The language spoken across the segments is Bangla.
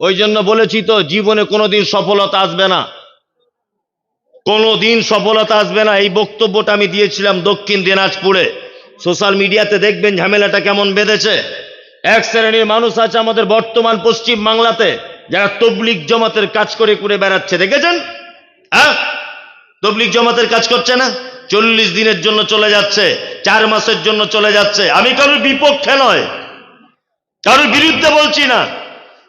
ওই জন্য বলেছি তো, জীবনে কোনোদিন সফলতা আসবে না। কোনোদিন সফলতা আসবে না। এই বক্তব্যটা আমি দিয়েছিলাম দক্ষিণ দিনাজপুরে। সোশ্যাল মিডিয়াতে দেখবেন ঝামেলাটা কেমন বেঁধেছে। এক শ্রেণির মানুষ আছে আমাদের বর্তমান পশ্চিম বাংলাতে, যারা তবলিক জমাতের কাজ করে করে বেড়াচ্ছে। দেখেছেন? হ্যাঁ? তবলিক জমাতের কাজ করছে না? চল্লিশ দিনের জন্য চলে যাচ্ছে, চার মাসের জন্য চলে যাচ্ছে। আমি কারোর বিপক্ষে নয়। কারোর বিরুদ্ধে বলছি না।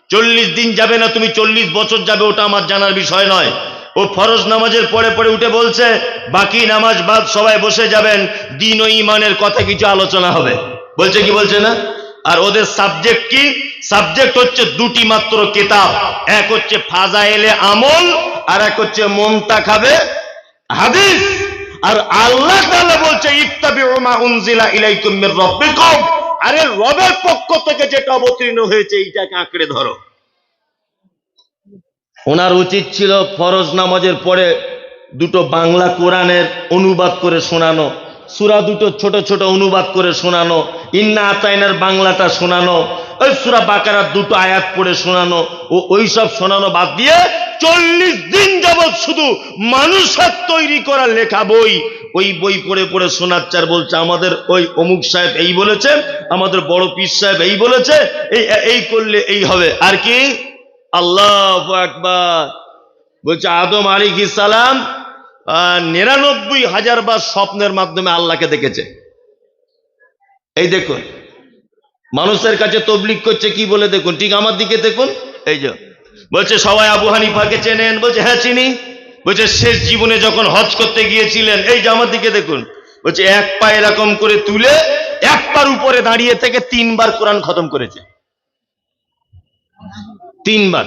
চল্লিশ দিন যাবে না, তুমি চল্লিশ বছর যাবে, ওটা আমার জানার বিষয় নয়। ও ফরজ নামাজের পরে পরে উঠে বলছে, বাকি নামাজ বাদ, সবাই বসে যাবেন, দিন ও ইমানের কথা কিছু আলোচনা হবে। বলছে কি বলছে না? আর ওদের সাবজেক্ট কি? সাবজেক্ট হচ্ছে দুটি মাত্র কেতাব। এক হচ্ছে ফাজাইলে আমল, আর এক হচ্ছে মনতা খাবে হাদিস। আর আল্লাহ বলছে, ইত্তাবিউ মা উনজিলা ইলাইকুম মির আরে রবের পক্ষ থেকে যেটা অবতীর্ণ হয়েছে, এইটাকে আঁকড়ে ধরো। ওনার উচিত ছিল ফরজ নামাজের পরে দুটো বাংলা কোরআনের অনুবাদ করে শোনানো, সুরা দুটো ছোট ছোট অনুবাদ করে শোনানো, ইন্না আতাইনার বাংলাটা শোনানো, ওই সুরা বাকারার দুটো আয়াত পড়ে শোনানো, ও ওই সব শোনানো বাদ দিয়ে চল্লিশ দিন যাবৎ শুধু মানুষের তৈরি করা লেখা বই, ওই বই পড়ে পড়ে শোনাচ্ছে আর বলছে, আমাদের ওই অমুক সাহেব এই বলেছে, আমাদের বড় পীর সাহেব এই বলেছে, এই এই করলে এই হবে। আর কি? আল্লাহ আকবার। বলছে, আদম আলী সালাম নিরানব্বই হাজার বার স্বপ্নের মাধ্যমে আল্লাহকে দেখেছে। এই দেখুন, মানুষের কাছে তবলিক করছে কি বলে দেখুন, ঠিক আমার দিকে দেখুন, এই যে। বলছে, সবাই আবু হানিফাকে চেনেন? বলছে হ্যাঁ চিনি। বলছে, শেষ জীবনে যখন হজ করতে গিয়েছিলেন, এই যে আমার দিকে দেখুন, বলছে, এক পা এরকম করে তুলে এক পার উপরে দাঁড়িয়ে থেকে তিনবার কোরআন খতম করেছে। তিনবার।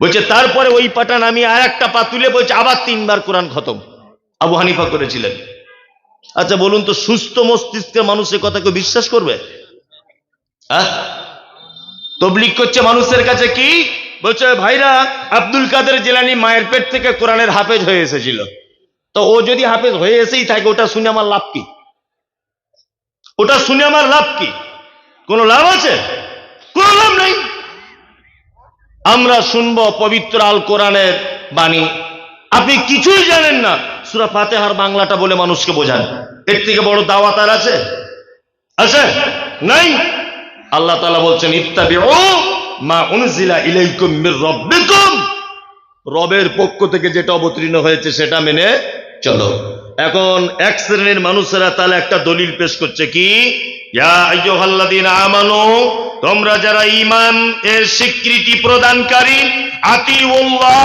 বলছে, তারপরে ওই পাটা নামিয়ে আর একটা পা তুলে বলছে, আবার তিনবার কোরআন খতম। আবু হানিফা করেছিলেন। আচ্ছা বলুন তো, সুস্থ মস্তিষ্কের মানুষের কথা কেউ বিশ্বাস করবে? আহ? তবলিক করছে মানুষের কাছে কি? বলছে, ভাইরা, আব্দুল কাদের জেলানি মায়ের পেট থেকে কোরআনের হাফেজ হয়ে এসেছিল। তো ও যদি হাফেজ হয়ে এসেই থাকে, ওটা শুনে আমার লাভ কি? ওটা শুনে আমার লাভ কি? কোনো লাভ আছে? কোনো লাভ নেই। আমরা শুনব পবিত্র আল কোরআনের বাণী। আপনি কিছুই জানেন না। সুরা ফাতেহার বাংলাটা বলে মানুষকে বোঝান। এর থেকে বড় দাওয়াত আর আছে? আছে? নাই? আল্লাহ তালা বলছেন, ইত্তাবিউ মা উনজিলা ইলাইকুম রাব্বিকুম। রবের পক্ষ থেকে যেটা অবতীর্ণ হয়েছে সেটা মেনে চলো। এখন এক শ্রেণির মানুষেরা তাহলে একটা দলিল পেশ করছে কি? আমানু, তোমরা যারা ইমান এর স্বীকৃতি প্রদানকারী করো ওয়া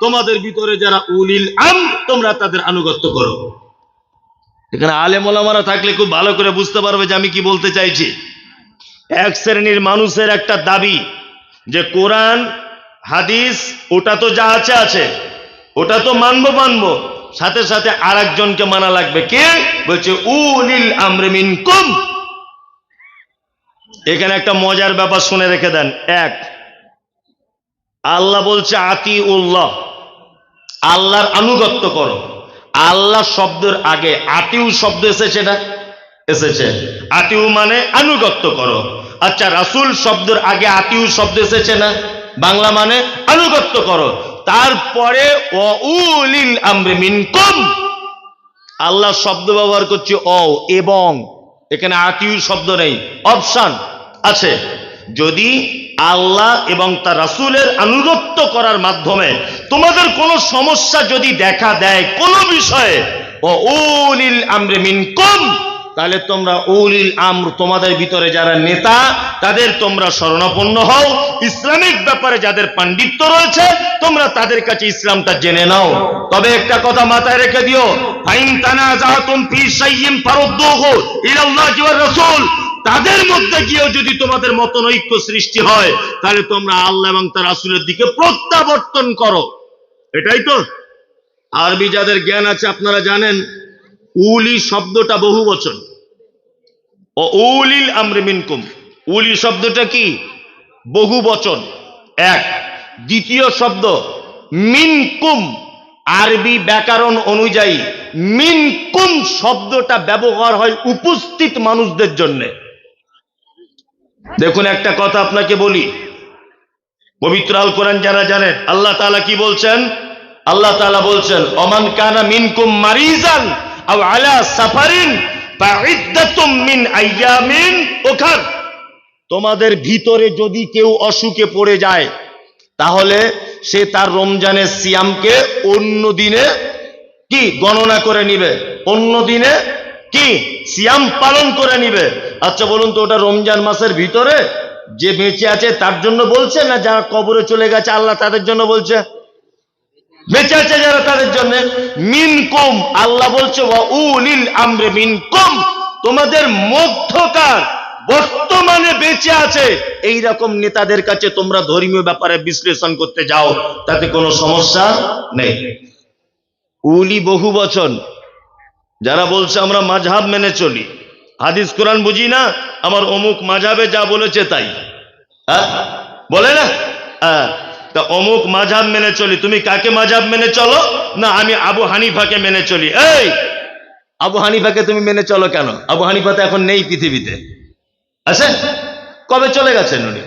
তোমাদের ভিতরে যারা উলিল আম তোমরা তাদের আনুগত্য করো। এখানে আলেম থাকলে খুব ভালো করে বুঝতে পারবে যে আমি কি বলতে চাইছি। এক শ্রেণির মানুষের একটা দাবি যে কোরআন, হাদিস, ওটা তো যা আছে আছে, ওটা তো মানবো মানবো, সাথে সাথে আর মানা লাগবে। কে? বলছে, উলিল আমরে মিনকুম। এখানে একটা মজার ব্যাপার শুনে রেখে দেন। এক, আল্লাহ বলছে আতি উল্লাহ আল্লাহর আনুগত্য করো। আল্লাহ শব্দের আগে আতিউ শব্দ এসেছে না? এসেছে। আতিউ মানে আনুগত্য করো। আচ্ছা রাসূল শব্দের আগে আতিউ শব্দ এসেছে না? বাংলা মানে আনুগত্য করো। তারপরে আল্লাহ শব্দ ব্যবহার করছে অ এবং। এখানে আতিউ শব্দ নেই। অপশান আছে। যদি আল্লাহ এবং তার রাসুলের আনুগত্য করার মাধ্যমে তোমাদের কোনো সমস্যা যদি দেখা দেয় কোনো বিষয়ে ও উলিল আমরে মিনকুম তাহলে তোমরা উলিল আমর তোমাদের ভিতরে যারা নেতা, তাদের তোমরা শরণাপন্ন হও। ইসলামিক ব্যাপারে যাদের পাণ্ডিত্য রয়েছে, তোমরা তাদের কাছে ইসলামটা জেনে নাও। তবে একটা কথা মাথায় রেখে দিও। ফাইন ফি শাইইন ফারুদ্দুহু ইলাল্লাহি ওয়ার রাসূল। তাদের মধ্যে গিয়েও যদি তোমাদের মতন ঐক্য সৃষ্টি হয়, তাহলে তোমরা আল্লাহ এবং তার রাসূলের দিকে প্রত্যাবর্তন করো। এটাই তো। আরবি যাদের জ্ঞান আছে, আপনারা জানেন উলি শব্দটা বহু বচন। উলিল আমরে মিনকুম। উলি শব্দটা কি? বহু বচন। এক, দ্বিতীয় শব্দ, মিনকুম। আরবি ব্যাকরণ অনুযায়ী মিনকুম শব্দটা ব্যবহার হয় উপস্থিত মানুষদের জন্য। দেখুন, একটা কথা আপনাকে বলি। পবিত্র আল কোরআন যারা জানেন, আল্লাহ তাআলা কি বলছেন? আল্লাহ তাআলা বলছেন, অমান কানা মিনকুম মারিজান আও আলা সাফারিন তোমাদের ভিতরে যদি কেউ অসুখে পড়ে যায়, তাহলে সে তার রমজানের সিয়ামকে অন্য দিনে কি গণনা করে নিবে? অন্য দিনে কি সিয়াম পালন করে নিবে? আচ্ছা বলুন তো, ওটা রমজান মাসের ভিতরে যে বেঁচে আছে তার জন্য বলছে না যারা কবরে চলে গেছে আল্লাহ তাদের জন্য বলছে? বেঁচে আছে যারা তাদের জন্য। মিন কম আল্লাহ বলছে আমরে মিন কম তোমাদের মধ্যকার বর্তমানে বেঁচে আছে। এই রকম নেতাদের কাছে তোমরা ধর্মীয় ব্যাপারে বিশ্লেষণ করতে যাও, তাতে কোনো সমস্যা নেই। উলি বহু বচন। যারা বলছে, আমরা মাঝহাব মেনে চলি। হাদিস, কোরআন বুঝি না? আমার অমুক মাঝাবে যা বলেছে তাই। হ্যাঁ? বলে না? হ্যাঁ। অমুক মাঝহাব মেনে চলি। তুমি কাকে মাঝহাব মেনে চলো? না আমি আবু হানিফাকে মেনে চলি। এই! আবু হানিফাকে তুমি মেনে চলো কেন? আবু হানিফা তো এখন নেই পৃথিবীতে। আছে? কবে চলে গেছেন উনি?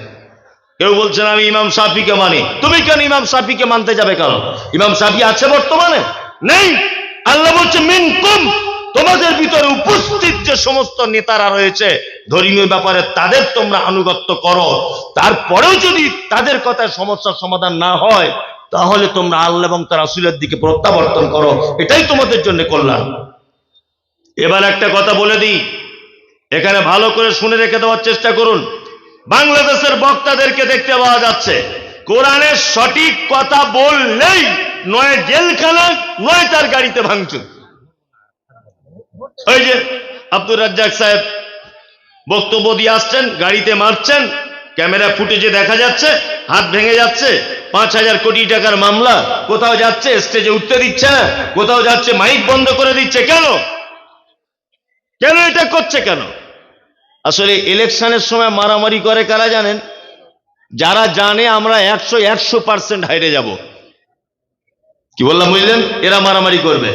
কেউ বলছেন আমি ইমাম সাফিকে মানি। তুমি কেন ইমাম সাফিকে মানতে যাবে কেন? ইমাম সাফি আছে বর্তমানে? নেই! আল্লাহ বলছে মিন কুম তোমাদের ভিতরে উপস্থিত যে সমস্ত নেতারা রয়েছে, ধর্মীয় ব্যাপারে তাদের তোমরা আনুগত্য করো। তারপরেও যদি তাদের কথায় সমস্যার সমাধান না হয়, তাহলে তোমরা আল্লাহ এবং তার আসুলের দিকে প্রত্যাবর্তন করো। এটাই তোমাদের জন্য কল্যাণ। এবার একটা কথা বলে দিই। এখানে ভালো করে শুনে রেখে দেওয়ার চেষ্টা করুন। বাংলাদেশের বক্তাদেরকে দেখতে পাওয়া যাচ্ছে, কোরআনের সঠিক কথা বললেই নয় জেলখানা, নয় তার গাড়িতে ভাঙচুর। ওই যে আব্দুর রাজ্জাক সাহেব বক্তব্য দিয়ে আসছেন, গাড়িতে মারছেন, ক্যামেরা ফুটেজে দেখা যাচ্ছে, হাত ভেঙে যাচ্ছে, পাঁচ হাজার কোটি টাকার মামলা কোথাও যাচ্ছে, স্টেজে উঠতে দিচ্ছে, কোথাও যাচ্ছে, মাইক বন্ধ করে দিচ্ছে, কেন? কেন এটা করছে কেন? আসলে ইলেকশনের সময় মারামারি করে কারা জানেন? যারা জানে আমরা একশো একশো পার্সেন্ট হাইরে যাব। কি বললাম বুঝলেন? এরা মারামারি করবে।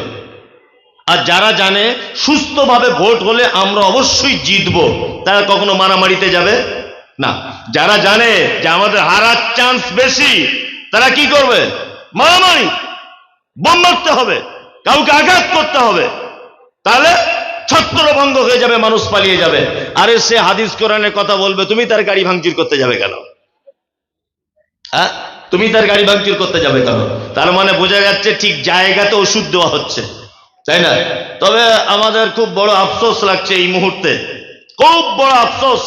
আর যারা জানে সুস্থভাবে ভোট হলে আমরা অবশ্যই জিতবো, তারা কখনো মারামারিতে যাবে? না। যারা জানে যে আমাদের হারার চান্স বেশি, তারা কি করবে? মারামারি। বোম মারতে হবে। কাউকে আঘাত করতে হবে। তাহলে ছত্রভঙ্গ হয়ে যাবে, মানুষ পালিয়ে যাবে। আরে সে হাদিস কোরআনের কথা বলবে, তুমি তার গাড়ি ভাঙচুর করতে যাবে কেন? হ্যাঁ? তুমি তার গাড়ি ভাঙচুর করতে যাবে কেন? তার মানে বোঝা যাচ্ছে ঠিক জায়গাতে ওষুধ দেওয়া হচ্ছে। তাই না? তবে আমাদের খুব বড় আফসোস লাগছে এই মুহূর্তে। খুব বড় আফসোস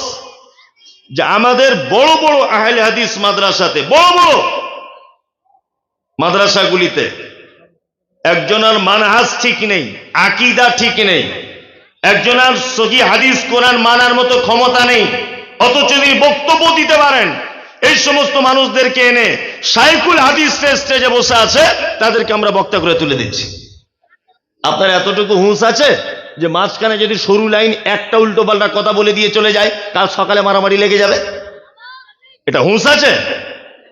যে আমাদের বড় বড় আহলে হাদিস মাদ্রাসাতে, বড় বড় মাদ্রাসাগুলিতে একজনের মানহাজ ঠিক নেই, আকিদা ঠিক নেই, একজনের সহি হাদিস কোরআন মানার মতো ক্ষমতা নেই, অথচ তিনি বক্তব্য দিতে পারেন। এই সমস্ত মানুষদেরকে এনে সাইকুল হাদিস স্টেজে বসে আছে, তাদেরকে আমরা বক্তা করে তুলে দিচ্ছি। আপনার এতটুকু হুঁশ আছে যে মাঝখানে যদি সরু লাইন একটা উল্টো পাল্টা কথা বলে দিয়ে চলে যায়, কাল সকালে মারামারি লেগে যাবে? এটা হুঁশ আছে?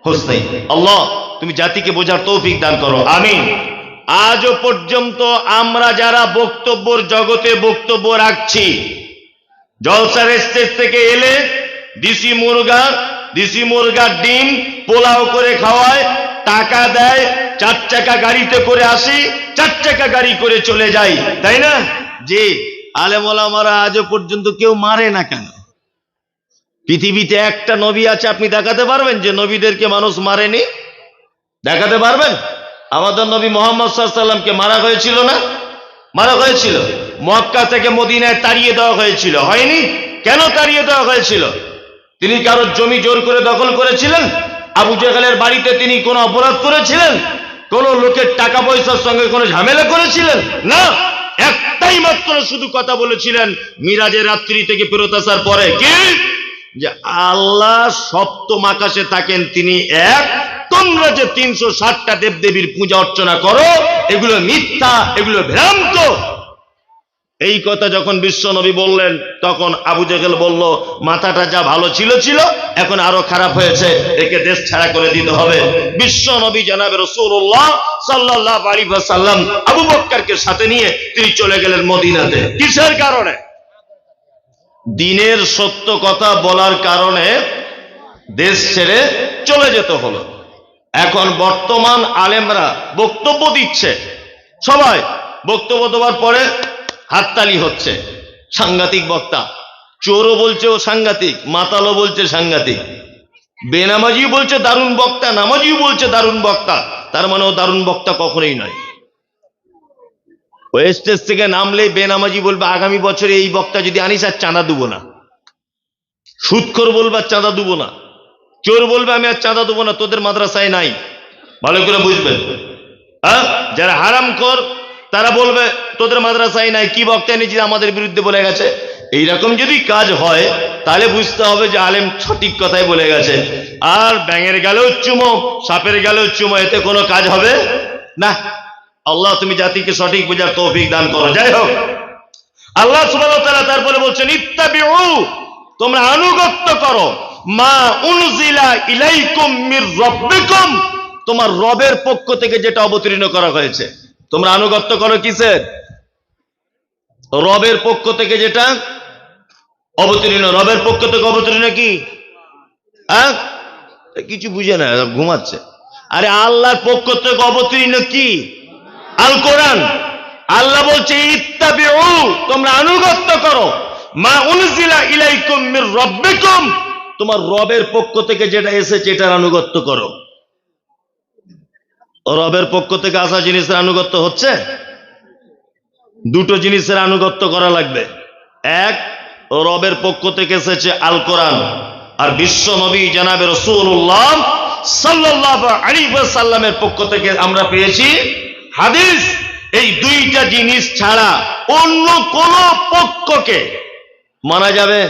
হুঁশ নেই। আল্লাহ, তুমি জাতিকে বোঝার তৌফিক দান করো। আমি আজও পর্যন্ত আমরা যারা বক্তব্যর জগতে বক্তব্য রাখছি, জলসার স্টেজ থেকে এলে, দিশি মুরগা, দিশি মুরগার ডিম পোলাও করে খাওয়ায় টাকা দেয়, চার চাকা গাড়িতে করে আসি, চার চাকা গাড়ি করে চলে যাই, তাই না? যে আলেমোলামারা আজও পর্যন্ত কেউ মারে না কেন? পৃথিবীতে একটা নবী আছে, আপনি দেখাতে পারবেন যে নবীদেরকে মানুষ মারেনি? দেখাতে পারবেন? আমাদের নবী মোহাম্মদ সাল্লামকে মারা হয়েছিল না? মারা হয়েছিল। মক্কা থেকে মদিনায় তাড়িয়ে দেওয়া হয়েছিল। হয়নি? কেন তাড়িয়ে দেওয়া হয়েছিল? তিনি কারোর জমি জোর করে দখল করেছিলেন? আবু জেগালের বাড়িতে তিনি কোনো অপরাধ করেছিলেন? কোন লোকের টাকা পয়সার সঙ্গে কোনো ঝামেলা করেছিলেন? না। একটাই মাত্র শুধু কথা বলেছিলেন, মিরাজের রাত্রি থেকে ফেরত আসার পরে। কি? যে আল্লাহ সপ্তম আকাশে থাকেন, তিনি এক। তোমরা যে তিনশো ষাটটা দেবদেবীর পূজা অর্চনা করো, এগুলো মিথ্যা, এগুলো ভ্রান্ত। এই কথা যখন বিশ্ব নবী বললেন, তখন আবু জেহেল বলল, মাথাটা যা ভালো ছিল ছিল, এখন আরও খারাপ হয়েছে, একে দেশ ছাড়া করে দিতে হবে। বিশ্ব নবী জানাবে রসুল্লাহ সাল্লাহ সাল্লাম আবু বক্কারকে সাথে নিয়ে তিনি চলে গেলেন মদিনাতে। কিসের কারণে? দিনের সত্য কথা বলার কারণে দেশ ছেড়ে চলে যেতে হলো। এখন বর্তমান আলেমরা বক্তব্য দিচ্ছে। সবাই বক্তব্য দেওয়ার পরে হাততালি হচ্ছে। সাংঘাতিক বক্তা। চোরও বলছে ও সাংঘাতিক, মাতালও বলছে সাংঘাতিক। বেনামাজিও বলছে দারুণ বক্তা, নামাজিও বলছে দারুণ বক্তা। তার মানে ও দারুণ বক্তা কখনোই নয়। ওই স্টেজ থেকে নামলেই বেনামাজি বলবে, আগামী বছরে এই বক্তা যদি আনিস, আর চাঁদা দেবো না। সুৎখর বলবে, আর চাঁদা দেবো না। চোর বলবে, আমি আর চাঁদা দেবো না, তোদের মাদ্রাসায় নাই। ভালো করে বুঝবেন। হ্যাঁ? যারা হারাম কর তারা বলবে তোদের মাদ্রাসায় নাই, কি বক্তা এনেছি আমাদের বিরুদ্ধে বলে গেছে? এইরকম যদি কাজ হয়, তাহলে বুঝতে হবে যে আলেম সঠিক কথাই বলে গেছে। আর ব্যাঙের গেলেও চুমো, সাপের গেলেও চুমো, এতে কোনো কাজ হবে? না। আল্লাহ, তুমি জাতিকে সঠিক বোঝার তৌফিক দান করো। যাই হোক। আল্লাহ তাআলা তারপরে বলছেন, ইত্তাবিউ, তোমরা আনুগত্য করো। মা উনজিলা ইলাইকুম মির রাব্বিকুম। তোমার রবের পক্ষ থেকে যেটা অবতীর্ণ করা হয়েছে। তোমরা আনুগত্য করো কিসের? রবের পক্ষ থেকে যেটা? অবতীর্ণ। রবের পক্ষ থেকে অবতীর্ণ কি? হ্যাঁ? কিছু বুঝে না ঘুমাচ্ছে। আরে আল্লাহর পক্ষ থেকে অবতীর্ণ কি? আল কোরআন। আল্লাহ বলছে, ইত্তাবিউ, তোমরা আনুগত্য করো। মা উনজিলা ইলাইকুম মির রাব্বিকুম। তোমার রবের পক্ষ থেকে যেটা এসেছে, এটার আনুগত্য করো। রবের পক্ষ থেকে আসা জিনিসের আনুগত্য হচ্ছে? দুটো জিনিসের আনুগত্য করা লাগবে। এক, রবের পক্ষ থেকে এসেছে আল কোরআন। আর বিশ্ব নবী জানাবে রসুল্লাহ সাল্লাহ সাল্লামের পক্ষ থেকে আমরা পেয়েছি হাদিস। এই দুইটা জিনিস ছাড়া অন্য কোন পক্ষকে মানা যাবে?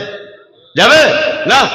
যাবে? না?